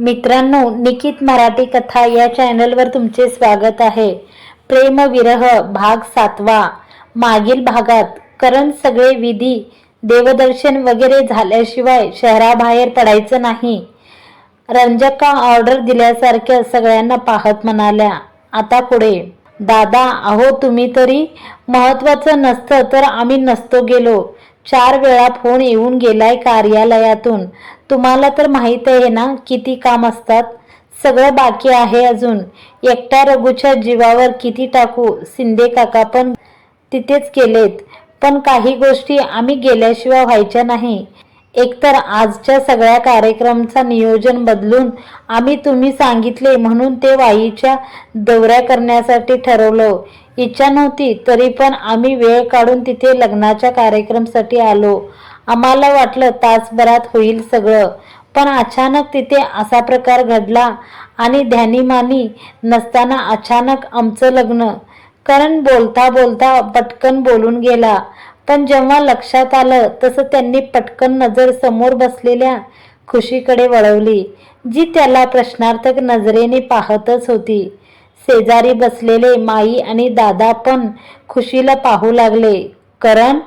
मित्रांनो निकित मराठी कथा या चॅनलवर तुमचे स्वागत आहे. प्रेमविरह भाग सातवा. मागील भागात करण सगळे विधी देवदर्शन वगैरे झाल्याशिवाय शहराबाहेर पडायचं नाही. रंजका ऑर्डर दिल्यासारख्या सगळ्यांना पाहत म्हणाल्या आता पुढे. दादा अहो तुम्ही तरी महत्वाचं नसतं तर आम्ही नसतो गेलो. चार वेळा फोन येऊन गेलाय कार्यालयातून. तुम्हाला तर माहीत आहे ना किती काम असतात? सगळं बाकी आहे अजून. एकट्या रघूच्या जीवावर किती टाकू? शिंदे काका पण तिथेच केलेत पण काही गोष्टी आम्ही गेल्याशिवाय व्हायच्या नाही. एकतर आजच्या सगळ्या कार्यक्रमचा नियोजन बदलून आम्ही तुम्ही सांगितले म्हणून ते वाईच्या दौऱ्या करण्यासाठी ठरवलं. इच्छा नव्हती तरी पण आम्ही वेळ काढून तिथे लग्नाच्या कार्यक्रमसाठी आलो. आम्हाला वाटलं तासभरात होईल सगळं. पण अचानक तिथे असा प्रकार घडला आणि ध्यानीमानी नसताना अचानक आमचं लग्न. कारण बोलता बोलता पटकन बोलून गेला. पण जेव्हा लक्षात आलं तसं त्यांनी पटकन नजर समोर बसलेल्या खुशीकडे वळवली जी त्याला प्रश्नार्थक नजरेने पाहतच होती. शेजारी बसलेले माई आणि दादा पण खुशीला पाहू लागले. करण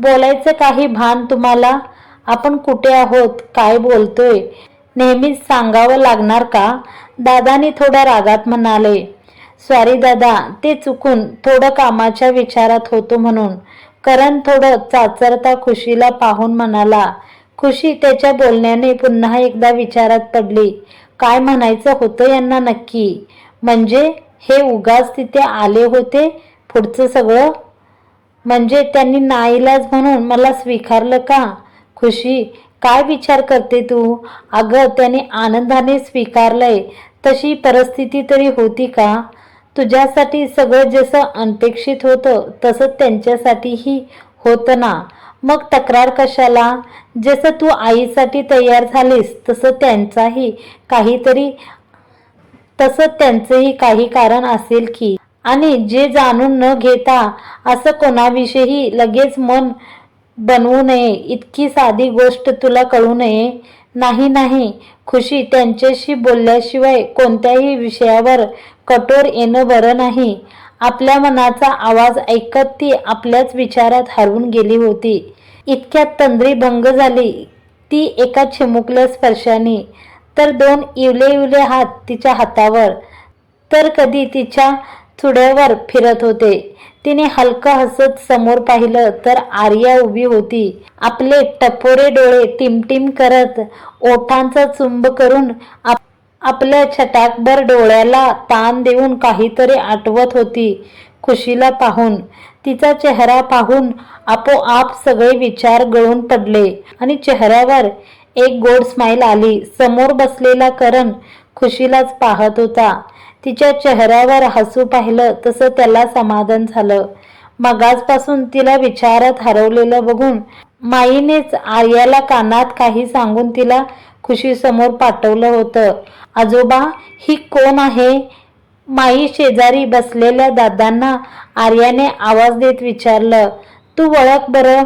बोलायचं काही भान तुम्हाला? आपण कुठे आहोत? काय बोलतोय? नेहमीच सांगावं लागणार का? दादानी थोड्या रागात म्हणाले. सॉरी दादा. ते चुकून थोडं कामाच्या विचारात होतो म्हणून. करण थोडं चाचरता खुशीला पाहून म्हणाला. खुशी त्याच्या बोलण्याने पुन्हा एकदा विचारात पडली. काय म्हणायचं होतं यांना नक्की? म्हणजे हे उगाच तिथे आले होते? पुढचं सगळं म्हणजे त्यांनी नाईलाज म्हणून मला स्वीकारलं का? खुशी काय विचार करते तू? अगं त्याने आनंदाने स्वीकारलंय. तशी परिस्थिती तरी होती का? तुझ्यासाठी सगळं जसं अनपेक्षित होतं तसं त्यांच्यासाठीही होतं ना? मग तक्रार कशाला? जसं तू आईसाठी तयार झालीस तसं त्यांचाही काहीतरी तसं त्यांचंही काही कारण असेल की. आणि जे जाणून न घेता असं कोणाविषयी लगेच मन बनवू नये इतकी साधी गोष्ट तुला कळू नये. नाही नाही. खुशी त्यांच्याशी बोलल्याशिवाय कोणत्याही विषयावर कठोर येणं बरं नाही. आपल्या मनाचा आवाज ऐकत ती आपल्याच विचारात हरवून गेली होती. इतक्यात तंद्री भंग झाली. ती एका चिमुकल्या स्पर्शाने तर दोन इवले इवले हात तिच्या हातावर. तर कधी तिच्या चुड्यावर फिरत होते. तिने हलकं हसत समोर पाहिलं तर आर्या उभी होती. आपले टपोरे डोळे टिमटिम करत ओठांचा चुंब करून आप आपल्या छटाकभर डोळ्याला ताण देऊन काहीतरी आठवत होती खुशीला पाहून. तिचा चेहरा पाहून आपोआप सगळे विचार गळून पडले आणि चेहऱ्यावर एक गोड स्माईल आली. समोर बसलेला करण खुशीलाच पाहत होता. तिच्या चेहऱ्यावर हसू पाहिलं तसं त्याला समाधान झालं. मगाचपासून तिला विचारात हरवलेलं बघून माईनेच आर्याला कानात काही सांगून तिला खुशीसमोर पाठवलं होतं. आजोबा ही कोण आहे? माई शेजारी बसलेल्या दादांना आर्याने आवाज देत विचारलं. तू ओळख बरं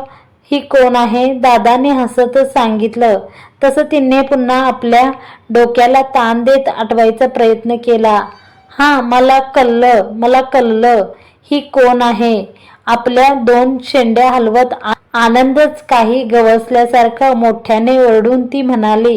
ही कोण आहे? दादाने हसतच सांगितलं. तसं तिने पुन्हा आपल्या डोक्याला ताण देत आठवायचा प्रयत्न केला. हां मला कल्लं मला कल्लं ही कोण आहे? आपल्या दोन शेंड्या हलवत आनंदच काही गवसल्यासारखं मोठ्याने ओरडून ती म्हणाली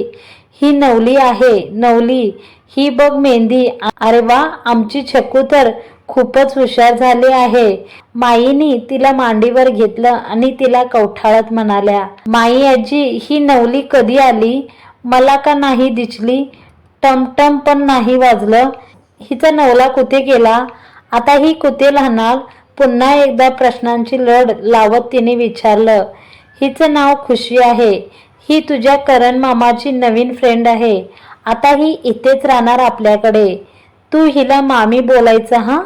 ही नवली आहे नवली. ही बघ मेहंदी. अरे वा आमची छकू तर खूपच हुशार झाली आहे. माईनी तिला मांडीवर घेतलं आणि तिला कवठाळत म्हणाल्या माई आजी ही नवली कधी आली? मला का नाही दिसली? टमटम पण नाही वाजलं. हिचा नवला कुठे गेला? आता ही कुठे लहानार पुन्हा एकदा प्रश्नांची लढ लावत तिने विचारलं. हिचं नाव खुशी आहे. ही तुझ्या करण मामाची नवीन फ्रेंड आहे. आता ही इथेच राहणार आपल्याकडे. तू हिला मामी बोलायचं हा?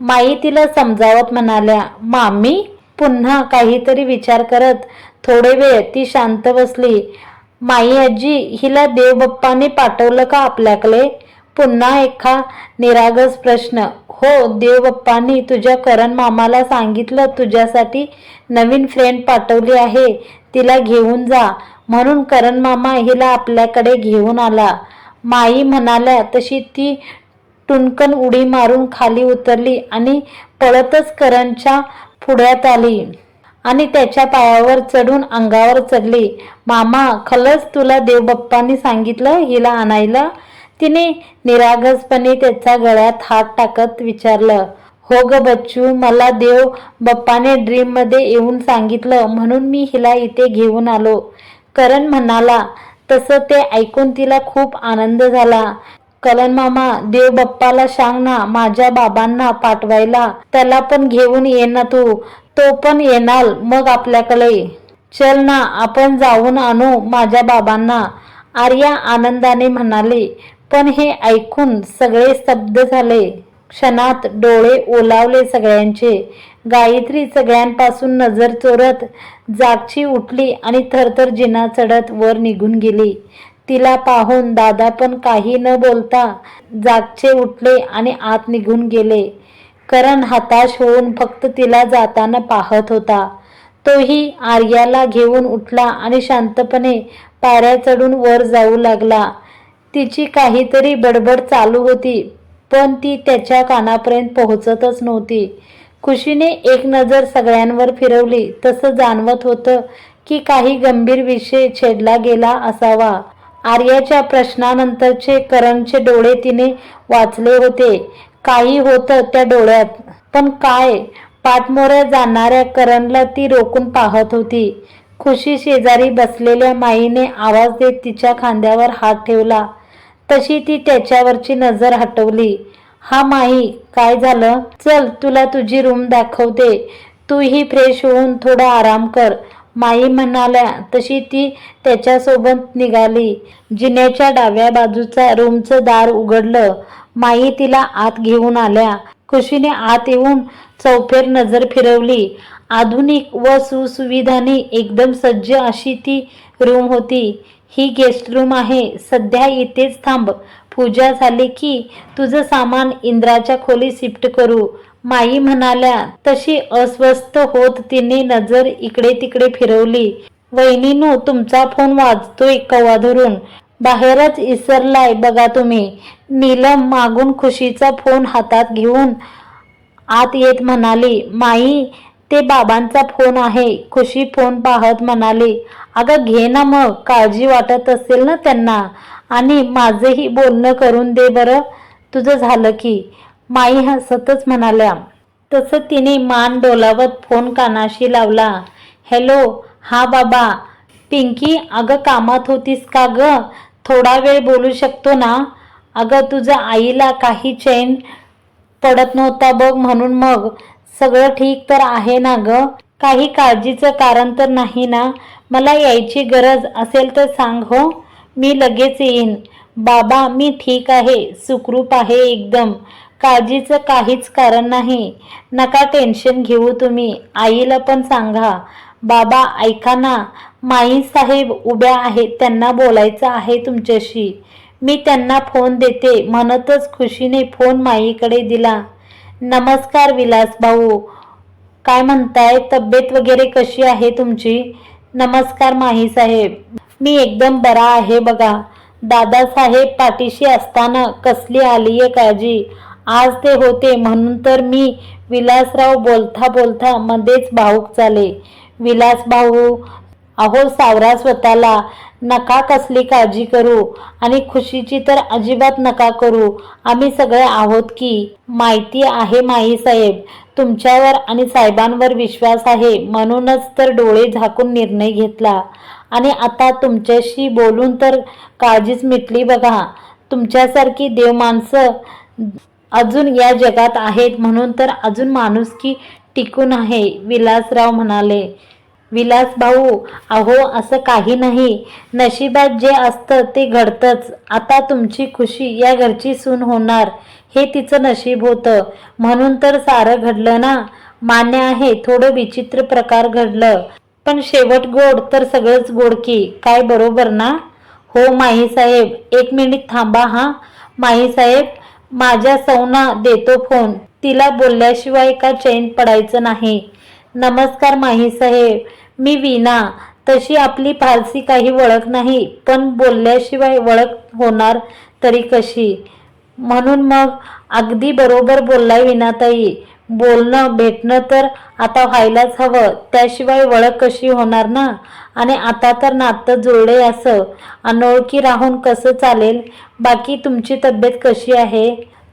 माई तिला समजावत म्हणाल्या मामी पुन्हा काहीतरी विचार करत. थोडे वेळ ती शांत बसली. माई आजी हिला देवबप्पाने पाठवलं का आपल्याकडे? पुन्हा एका निरागस प्रश्न हो देवबाप्पानी तुझ्या करण मामाला सांगितलं तुझ्यासाठी नवीन फ्रेंड पाठवली आहे तिला घेऊन जा. म्हणून करण मामा हिला आपल्याकडे घेऊन आला. माई म्हणाल्या तशी ती टुनकन उडी मारून खाली उतरली आणि पळतच करणच्या पुढ्यात आली आणि त्याच्या पायावर चढून अंगावर चढली. मामा खलच तुला देवबाप्पांनी सांगितलं हिला आणायला तिने निरागसपणे त्याच्या गळ्यात हात टाकत विचारलं हो ग बच्चू मला देव बाप्पाने ड्रीममध्ये येऊन सांगितलं म्हणून मी हिला इथे घेऊन आलो. करण म्हणाला तसं ते ऐकून तिला खूप आनंद झाला. कलन मामा देव बप्पाला सांग ना माझ्या बाबांना पाठवायला. त्याला पण घेऊन ये ना तू. तो पण येणार मग आपल्याकडे. चल ना आपण जाऊन आणू माझ्या बाबांना. आर्या आनंदाने म्हणाली पण हे ऐकून सगळे स्तब्ध झाले. क्षणात डोळे ओलावले सगळ्यांचे. गायत्री सगळ्यांपासून नजर चोरत जागची उठली आणि थरथर जिना चढत वर निघून गेली. तिला पाहून दादा पण काही न बोलता जागचे उठले आणि आत निघून गेले. करण हताश होऊन फक्त तिला जाताना पाहत होता. तोही आर्याला घेऊन उठला आणि शांतपणे पायऱ्या चढून वर जाऊ लागला. तिची काहीतरी बडबड चालू होती पण ती त्याच्या कानापर्यंत पोहोचतच नव्हती. खुशीने एक नजर सगळ्यांवर फिरवली. तसं जाणवत होतं की काही गंभीर विषय छेडला गेला असावा. आर्याच्या प्रश्नानंतरचे करणचे डोळे तिने वाचले होते. काही होतं त्या डोळ्यात पण काय? पाठमोऱ्या जाणाऱ्या करणला ती रोखून पाहत होती. खुशी शेजारी बसलेल्या माईने आवाज देत तिच्या खांद्यावर हात ठेवला. तशी ती त्याच्यावरची नजर हटवली. हा माही काय झालं? चल तुला तुझी रूम दाखवते. तूही फ्रेश होऊन थोडा आराम कर. माई म्हणाल्या. तशी ती त्याच्यासोबत निघाली. जिन्याच्या डाव्या बाजूचा रूमचं दार उघडलं. माई तिला आत घेऊन आल्या. खुशीने आत येऊन चौफेर नजर फिरवली. आधुनिक व सुसुविधाने एकदम सज्ज अशी ती रूम होती. ही गेस्ट रूम आहे. सध्या इथेच थांब. पूजा झाली की तुझं सामान इंद्राच्या खोली शिफ्ट करू. माई म्हणाल्या तशी अस्वस्थ होत तिने नजर इकडे तिकडे फिरवली. वहिनीनू तुमचा फोन वाजतोय कवा धरून. बाहेरच इसरलाय बघा तुम्ही. नीलम मागून खुशीचा फोन हातात घेऊन आत येत म्हणाली माई ते बाबांचा फोन आहे. खुशी फोन पाहत म्हणाली अगं घे ना मग काळजी वाटत असेल ना त्यांना. आणि माझंही बोलणं करून दे बरं. तुझं झालं की. माई हसतच म्हणाल्या. तसं तिने मान डोलावत फोन कानाशी लावला. हॅलो हा बाबा. पिंकी अगं कामात होतीस का ग? थोडा वेळ बोलू शकतो ना? अगं तुझं आईला काही चैन पडत नव्हता बघ म्हणून मग. सगळं ठीक तर आहे ना ग? काही काळजीचं कारण तर नाही ना? मला यायची गरज असेल तर सांग हो. मी लगेच येईन. बाबा मी ठीक आहे. सुखरूप आहे एकदम. काळजीचं काहीच कारण नाही. नका टेन्शन घेऊ तुम्ही. आईला पण सांगा. बाबा ऐका ना. माई साहेब उभ्या आहेत. त्यांना बोलायचं आहे तुमच्याशी. मी त्यांना फोन देते. म्हणतच खुशीने फोन माईकडे दिला. नमस्कार विलास भाऊ. काय म्हणताय? तब्येत वगैरे कशी आहे तुमची? नमस्कार माही साहेब. मी एकदम बरा आहे बघा. दादासाहेब पाठीशी असताना कसली आलीये काळजी? आज ते होते म्हणून तर मी विलासराव बोलता बोलता मध्येच भाऊक झाले. विलास भाऊ अहो सावरा स्वतःला नका कसली काळजी करू आणि खुशीची तर अजिबात नका करू. आम्ही सगळे आहोत की माहिती आहे माई साहेब. तुमच्यावर आणि साहेबांवर विश्वास आहे म्हणूनच तर डोळे झाकून निर्णय घेतला. आणि आता तुमच्याशी बोलून तर काळजीच मिटली बघा. तुमच्यासारखी देव माणसं अजून या जगात आहेत म्हणून तर अजून माणुसकी टिकून आहे विलासराव म्हणाले. विलास भाऊ अहो असं काही नाही. नशिबात जे असतं ते घडतंच. आता तुमची खुशी या घरची सून होणार. हे तिचं नशीब होतं. म्हणून तर सारं घडलं ना. मान्य आहे थोडं विचित्र प्रकार घडलं. पण शेवट गोड तर सगळंच गोड की. काय बरोबर ना? हो माही साहेब. एक मिनिट थांबा हा. माही साहेब माझ्या सौना देतो फोन. तिला बोलल्याशिवाय का चैन पडायचं नाही? नमस्कार माही साहेब. मी वीणा. तशी आपली फारसी काही ओळख नाही पण बोलल्याशिवाय ओळख होणार तरी कशी? म्हणून मग अगदी बरोबर बोललाय विनाताई बोलणं भेटणं तर आता व्हायलाच हवं त्याशिवाय ओळख कशी होणार ना? आणि आता तर नातं जुळले असं. अनोळखी राहून कसं चालेल? बाकी तुमची तब्येत कशी आहे?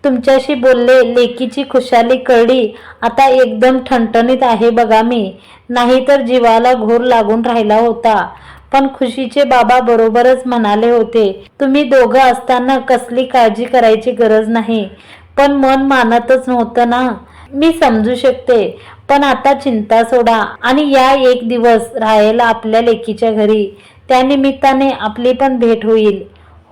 तुमच्याशी बोलले लेकीची खुशाली कळली. आता एकदम ठणठणीत आहे बघा मी. नाहीतर जीवाला घोर लागून राहिला होता. पण खुशीचे बाबा बरोबरच म्हणाले होते तुम्ही दोघं असताना कसली काळजी करायची गरज नाही. पण मन मानतच नव्हतं ना. मी समजू शकते. पण आता चिंता सोडा. आणि या एक दिवस राहायला आपल्या लेकीच्या घरी. त्यानिमित्ताने आपली पण भेट होईल.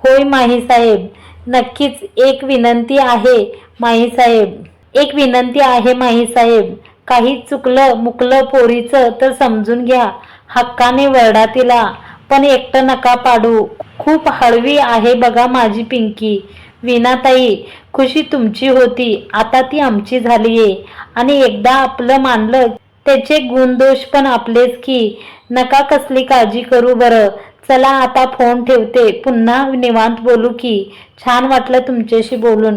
होय माही साहेब. नक्कीच एक विनंती आहे माही साहेब. एक विनंती आहे माही साहेब. काही चुकलं मुकलं पोरीचं तर समजून घ्या. हक्काने वरडा तिला. पण एकटं नका पाडू. खूप हळवी आहे बघा माझी पिंकी. विनाताई खुशी तुमची होती. आता ती आमची झालीये. आणि एकदा आपलं मानलं त्याचे गुणदोष पण आपलेच की. नका कसली काळजी करू बरं. चला आता फोन ठेवते. पुन्हा निवांत बोलू की. छान वाटलं तुमच्याशी बोलून.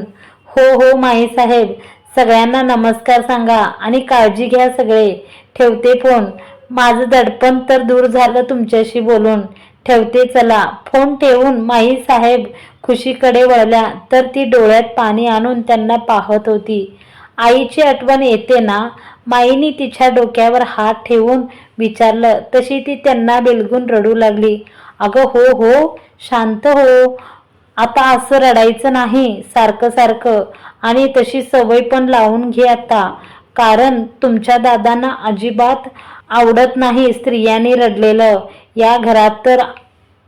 हो हो माई साहेब. सगळ्यांना नमस्कार सांगा आणि काळजी घ्या सगळे. ठेवते फोन. माझं दडपण तर दूर झालं तुमच्याशी बोलून. ठेवते चला. फोन ठेवून माई साहेब खुशीकडे वळल्या. तर ती डोळ्यात पाणी आणून त्यांना पाहत होती. आईची आठवण येते ना? माईनी तिच्या डोक्यावर हात ठेवून विचारलं तशी ती त्यांना बिलगून रडू लागली. अगं हो हो शांत हो. आता असं रडायचं नाही सारखं सारखं. आणि तशी सवय पण लावून घे आता. कारण तुमच्या दादांना अजिबात आवडत नाही स्त्रियांनी रडलेलं. या घरात तर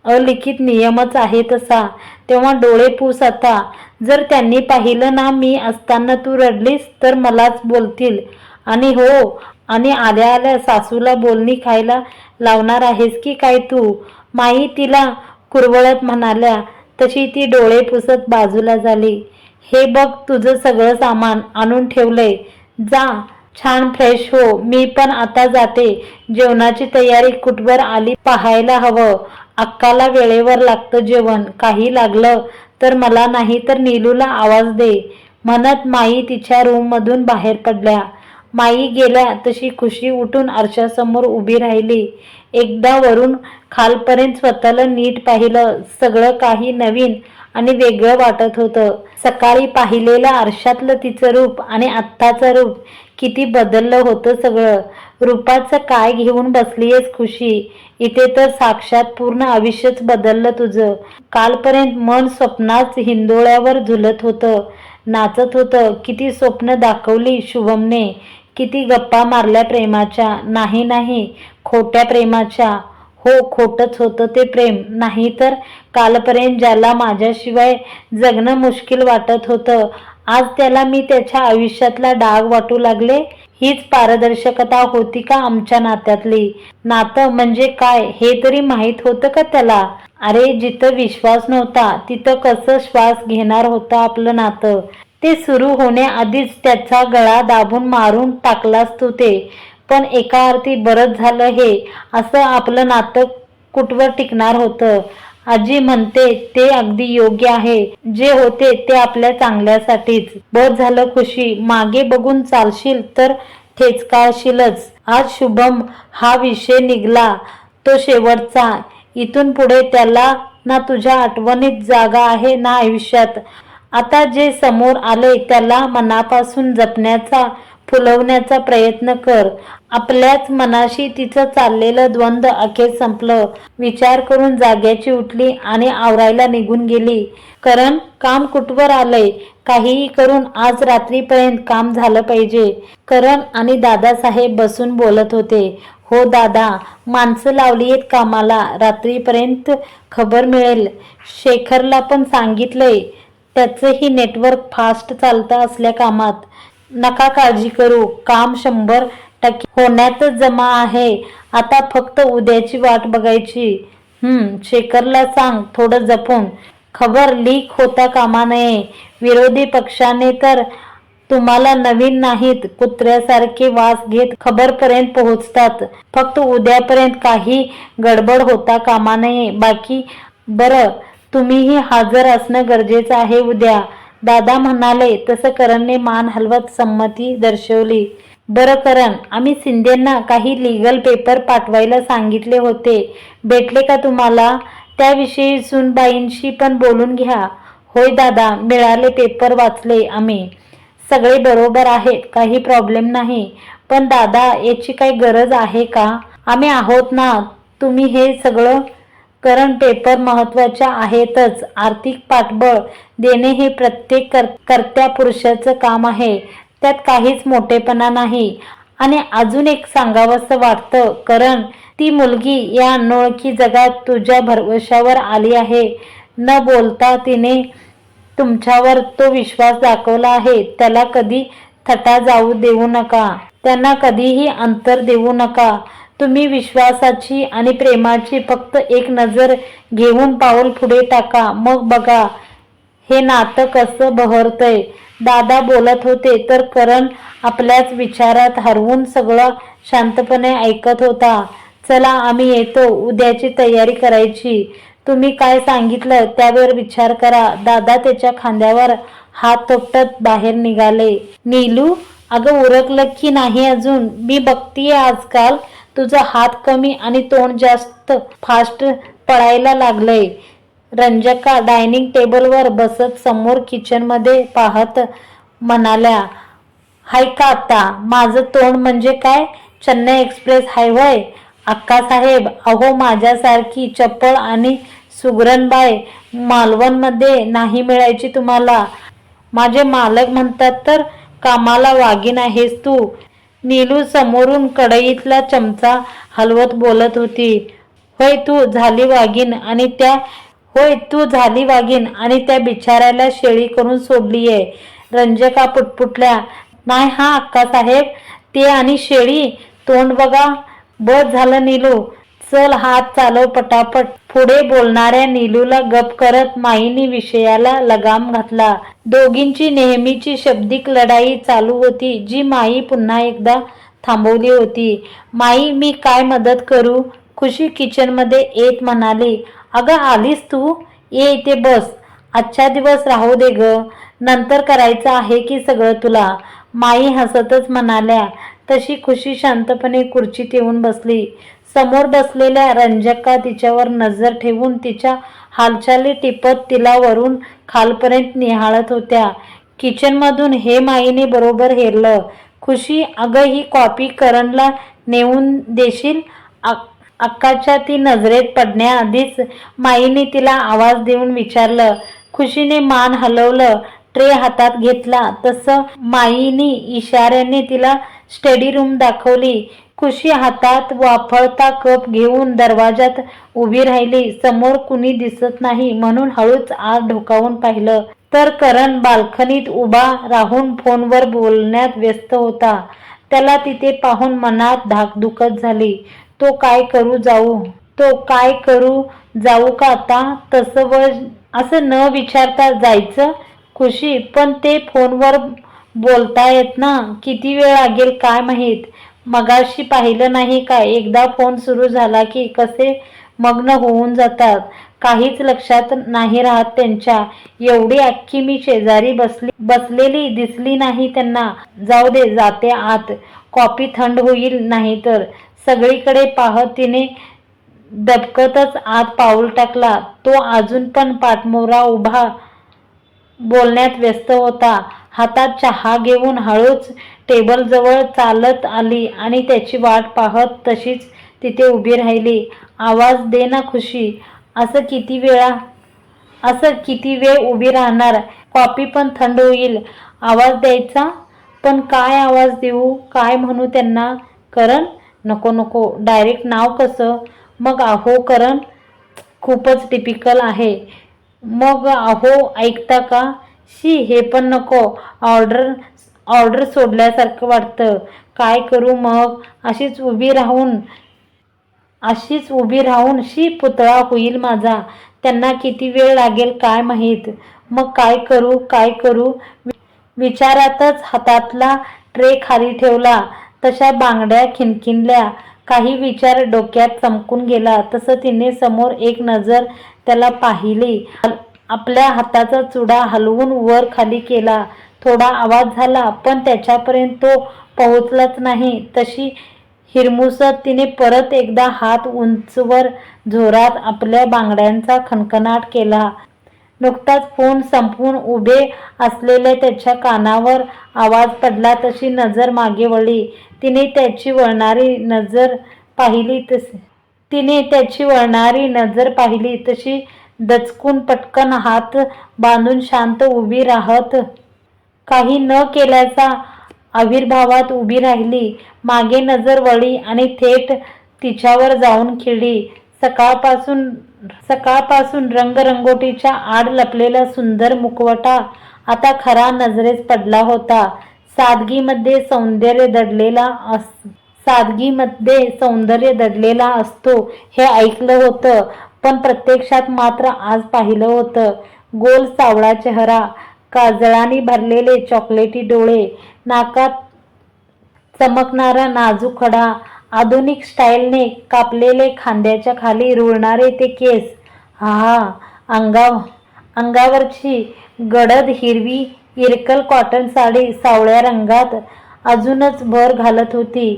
अलिखित नियमच आहे तसा तेव्हा डोळे पूस आता. जर त्यांनी पाहिलं ना मी असताना तू रडलीस तर मलाच बोलतील. आणि हो आणि आल्या आल्या सासूला बोलणी खायला लावणार आहेस की काय तू? माई तिला कुरवळत म्हणाल्या तशी ती डोळे पुसत बाजूला झाली. हे बघ तुझं सगळं सामान आणून ठेवलंय. जा छान फ्रेश हो मी पण आता जाते. जेवणाची तयारी कुठवर आली पाहायला हवं. अक्काला वेळेवर लागतं जेवण. काही लागलं तर मला नाही तर नीलूला आवाज दे. म्हणत माई तिच्या रूममधून बाहेर पडल्या. माई गेल्या तशी खुशी उठून आरशासमोर उभी राहिली. एकदा वरून खालपर्यंत स्वतःला नीट पाहिलं सगळं काही नवीन आणि वेगळं वाटत होतं. सकाळी पाहिलेलं आरशातलं तिचं रूप आणि आत्ताचं रूप किती बदललं होतं सगळं. रूपाचं काय घेऊन बसलीयेस खुशी? इथे तर साक्षात पूर्ण आयुष्यच बदललं तुझं. कालपर्यंत मन स्वप्नाच हिंदोळ्यावर झुलत होतं. नाचत होतं. किती स्वप्न दाखवली शुभमने. किती गप्पा मारल्या प्रेमाच्या? नाही नाही. खोट्या प्रेमाच्या. हो खोटच होतं ते प्रेम. नाही तर कालपर्यंत ज्याला माझ्याशिवाय जगणं मुश्किल वाटत होतं आज त्याला मी त्याच्या आयुष्यातला डाग वाटू लागले? हीच पारदर्शकता होती का आमच्या नात्यातली? नातं म्हणजे काय हे तरी माहीत होतं का त्याला? अरे जिथं विश्वास नव्हता तिथं कसं श्वास घेणार होतं आपलं नातं? ते सुरू होण्याआधीच त्याचा गळा दाबून मारून टाकलास तू ते. पण एका अर्थी बरंच झालं हे असं आपलं नातं कुठवर टिकणार होतं? आजी म्हणते ते अगदी योग्य आहे. जे होते ते आपल्या चांगल्यासाठीच. बस झालं खुशी. मागे बघून चालशील तर ठेचकाळशीलच. आज शुभम हा विषय निघला. तो शेवटचा. इथून पुढे त्याला ना तुझ्या आठवणीत जागा आहे ना आयुष्यात. आता जे समोर आले त्याला मनापासून जपण्याचा फुलवण्याचा प्रयत्न कर. आपल्याच मनाशी तिचं चाललेलं द्वंद्व अखेर संपलं. विचार करून जाग्याची उठली आणि आवरायला निघून गेली. कारण काम कुठवर आलंय? काहीही करून आज रात्रीपर्यंत काम झालं पाहिजे. करण आणि दादासाहेब बसून बोलत होते. हो दादा माणसं लावली आहेत कामाला. रात्रीपर्यंत खबर मिळेल. शेखरला पण सांगितलंय. त्याचंही नेटवर्क फास्ट चालतं असल्या कामात. नका काळजी करू. काम शंभर टक्के होण्यातच जमा आहे. आता फक्त उद्याची वाट बघायची. हम्म शेखरला सांग थोडं जपून. खबर लीक होता कामा नये. विरोधी पक्षाने तर तुम्हाला नवीन नाहीत. कुत्र्यासारखे वास घेत खबरपर्यंत पोहोचतात. फक्त उद्यापर्यंत काही गडबड होता कामा नये. बाकी बरं. तुम्हीही हजर असणं गरजेचं आहे उद्या. दादा म्हणाले तसं करणने मान हलवत संमती दर्शवली. बरं करण आम्ही शिंदेंना काही लीगल पेपर पाठवायला सांगितले होते. भेटले का तुम्हाला? त्याविषयी सुनबाईंशी पण बोलून घ्या. होय दादा मिळाले पेपर वाचले आम्ही. सगळे बरोबर आहेत काही प्रॉब्लेम नाही. पण दादा याची काही गरज आहे का? आम्ही आहोत ना? तुम्ही हे सगळं करण पेपर महत्त्वाच्या आहेतच. आर्थिक पाठबळ देणे हे प्रत्येक कर कर्त्या पुरुषाचं काम आहे. त्यात काहीच मोठेपणा नाही. आणि अजून एक सांगावंसं वाटतं कारण ती मुलगी या अनोळखी जगात तुझ्या भरवशावर आली आहे. न बोलता तिने तुमच्यावर तो विश्वास दाखवला आहे. त्याला कधी थटा जाऊ देऊ नका. त्यांना कधीही अंतर देऊ नका. तुम्ही विश्वासाची आणि प्रेमाची फक्त एक नजर घेऊन पाऊल पुढे टाका. मग बघा हे नातं कसं बहरतंय? दादा बोलत होते तर करण आपल्याच विचारात हरवून सगळं शांतपणे ऐकत होता. चला आम्ही येतो उद्याची तयारी करायची. तुम्ही काय सांगितलं त्यावर विचार करा. दादा त्याच्या खांद्यावर हात तोपटत बाहेर निघाले. नीलू अगं उरकलं की नाही अजून? मी बघतीये आजकाल. तुझा हात कमी आणि तोंड जास्त फास्ट पळायला लागलंय. रंजका डायनिंग टेबलवर बसत समोर किचनमध्ये पाहत म्हणाल्या हाय का आता माझं तोंड म्हणजे काय? चेन्नई एक्सप्रेस हायवय अक्कासाहेब अहो माझ्यासारखी चप्पल आणि सुगरणबाई मालवणमध्ये नाही मिळायची तुम्हाला. माझे मालक म्हणतात तर कामाला वागीन आहेस तू. नीलू समोरून कढईतला चमचा हलवत बोलत होती. होय तू झाली वागीन आणि त्या होय तू झाली वागीन आणि त्या बिचाऱ्याला शेळी करून सोडलीये रंजका पुटपुटल्या नाही हा अक्कासाहेब ते आणि शेळी तोंड बघा. बस झालं नीलू. चल हात चालव पटापट. पुढे बोलणाऱ्या नीलूला गप करत माईनी विषयाला लगाम घातला. दोघींची नेहमीची शब्दिक लढाई चालू होती जी माई पुन्हा एकदा थांबवली होती. माई मी काय मदत करू? खुशी किचनमध्ये येत म्हणाली अगं आलीस तू? ये इथे बस. आजच्या दिवस राहू दे ग. नंतर करायचं आहे की सगळं तुला? माई हसतच म्हणाल्या. तशी खुशी शांतपणे खुर्चीत येऊन बसली. समोर बसलेल्या रंजका तिच्यावर नजर ठेवून तिच्या हालचाली टिपत तिला वरून खालपर्यंत निहाळत होत्या. किचनमधून हे माईने बरोबर हेरलं. खुशी अगं ही कॉपी करणला नेऊन देशील? अक्काच्या ती नजरेत पडण्याआधीच माईने तिला आवाज देऊन विचारलं. खुशीने मान हलवलं. ट्रे हातात घेतला. तसं माईने इशाऱ्याने तिला स्टडी रूम दाखवली. खुशी हातात वाफळता कप घेऊन दरवाजात उभी राहिली. समोर कुणी दिसत नाही म्हणून हळूच आत ढोकावून पाहिलं. तर करण बाल्कनीत उभा राहून फोनवर बोलण्यात व्यस्त होता. त्याला तिथे पाहून मनात धाकधुकत झाली. तो काय करू जाऊ? तो काय करू जाऊ का आता? तसं व असं न विचारता जायचं खुशी. पण ते फोनवर बोलता येत ना? किती वेळ लागेल काय माहीत? मगाशी पाहिलं नाही का? एकदा फोन सुरू झाला की कसे मग्न होऊन जातात. काहीच लक्षात नाही राहत त्यांच्या. एवढी अख्खी मी शेजारी बसली बसलेली दिसली नाही त्यांना. जाऊ दे जाते आत. कॉपी थंड होईल नाही तर. सगळीकडे पाहत तिने दबकतच आत पाऊल टाकला. तो अजून पण पाठमोरा उभा बोलण्यात व्यस्त होता. हातात चहा घेऊन हळूच टेबलजवळ चालत आली आणि त्याची वाट पाहत तशीच तिथे उभी राहिली. आवाज दे ना खुशी. असं किती वेळा असं किती वेळ उभी राहणार? कॉपी पण थंड होईल. आवाज द्यायचा? पण काय आवाज देऊ? काय म्हणू त्यांना? करण नको नको. डायरेक्ट नाव कसं? मग अहो करण खूपच टिपिकल आहे. मग अहो ऐकता का? शी हे पण नको. ऑर्डर ऑर्डर सोडल्यासारखं वाटतं. काय करू मग? अशीच उभी राहून अशीच उभी राहून शी पुतळा होईल माझा. त्यांना किती वेळ लागेल काय माहीत? मग काय करू काय करू? विचारातच हातातला ट्रे खाली ठेवला. तशा बांगड्या खिनखिनल्या. काही विचार डोक्यात चमकून गेला. तसं तिने समोर एक नजर त्याला पाहिली. आपल्या हाताचा चुडा हलवून वर खाली केला. थोडा आवाज झाला पण त्याच्यापर्यंत तो पोहोचलाच नाही. तशी हिरमुसत तिने परत एकदा हात उंचवर जोरात आपल्या बांगड्यांचा खणखणाट केला. नुकताच फोन संपवून उभे असलेल्या त्याच्या कानावर आवाज पडला तशी नजर मागे वळली. तिने त्याची वळणारी नजर पाहिली तशी तिने त्याची वळणारी नजर पाहिली तशी दचकून पटकन हात बांधून शांत उभी राहत काही न केल्याचा आविर्भावात उभी राहिली. मागे नजर वळली आणि थेट तिच्यावर जाऊन खिळली. सकाळपासून सकाळपासून रंगरंगोटीच्या आड लपलेला सुंदर मुखवटा आता खरा नजरेस पडला होता. सादगीमध्ये सौंदर्य दडलेला अस सादगीमध्ये सौंदर्य दडलेला असतो हे ऐकलं होतं पण प्रत्यक्षात मात्र आज पाहिलं होतं. गोल सावळा चेहरा काजळाने भरलेले चॉकलेटी डोळे नाकात चमकणारा नाजूक खडा आधुनिक स्टाईलने कापलेले खांद्याच्या खाली रुळणारे ते केस. हा अंगा अंगावरची गडद हिरवी इरकल कॉटन साडी सावळ्या रंगात अजूनच भर घालत होती.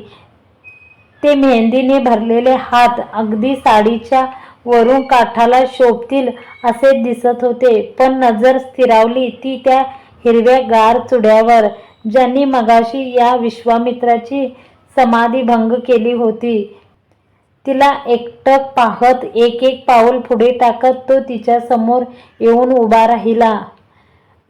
ते मेहंदीने भरलेले हात अगदी साडीच्या वरून काठाला शोभतील असे दिसत होते. पण नजर स्थिरावली ती त्या हिरव्या गार चुड्यावर ज्यांनी मगाशी या विश्वामित्राची समाधी भंग केली होती. तिला एकटक पाहत एक एक पाऊल पुढे टाकत तो तिच्या समोर येऊन उभा राहिला.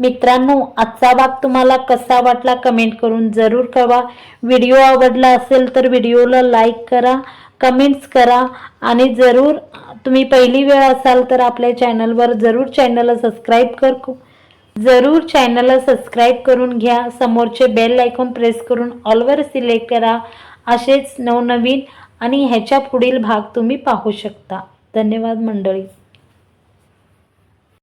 मित्रांनो आजचा भाग तुम्हाला कसा वाटला कमेंट करून जरूर कळवा. व्हिडिओ आवडला असेल तर व्हिडिओला लाईक करा कमेंट्स करा आणि जरूर तुम्ही पहिली वेळ असाल तर आपल्या चॅनलवर जरूर चॅनलला सबस्क्राईब कर जरूर चॅनलला सबस्क्राईब करून घ्या. समोरचे बेल आयकॉन प्रेस करून ऑलवर सिलेक्ट करा. असेच नवनवीन आणि ह्याच्या पुढील भाग तुम्ही पाहू शकता. धन्यवाद मंडळी.